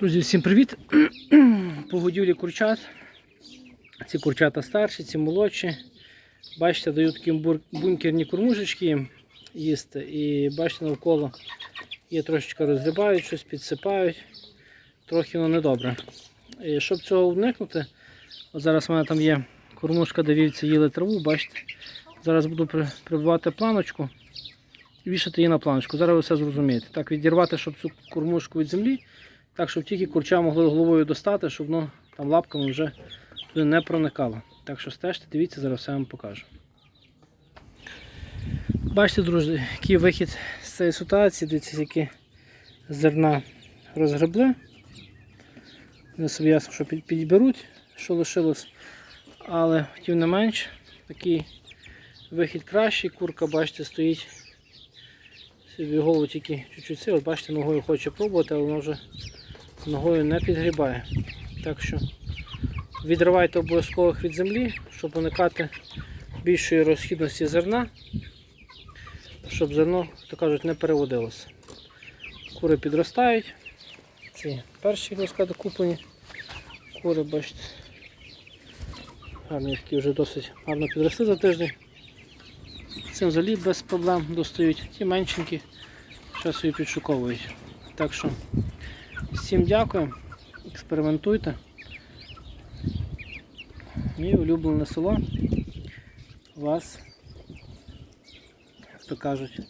Друзі, всім привіт! По годівлі курчат. Ці курчата старші, ці молодші. Бачите, даю такі бункерні кормушечки їсти. І бачите, навколо є трошечки розгрібають, щось підсипають. Трохи воно недобре. І щоб цього уникнути, от зараз в мене там є кормушка, де вівці їли траву, бачите. Зараз буду при- прибивати планочку і вішати її на планочку. Зараз ви все зрозумієте. Так, відірвати, щоб цю кормушку від землі. Так, щоб тільки курча могли головою достати, щоб воно там лапками вже туди не проникало. Так що стежте, дивіться, зараз все вам покажу. Бачите, друзі, який вихід з цієї ситуації, дивіться, які зерна розгребли. Вони собі ясно, що підберуть, що лишилось. Але тим не менш, такий вихід кращий. Курка, бачите, стоїть. Собі голову тільки чуть-чуть бачите, ногою хоче пробувати, але воно вже ногою не підгрібає. Так що відривайте обов'язково від землі, щоб уникати більшої розхідності зерна, щоб зерно, як то кажуть, не переводилося. Кури підростають. Ці перші розклади куплені. Кури, бачите, гарні такі вже досить гарно підросли за тиждень. Цим взагалі без проблем достають. Ті меншенькі ще собі підшуковують. Так що всім дякую, експериментуйте. Мій улюблене село вас, як то кажуть,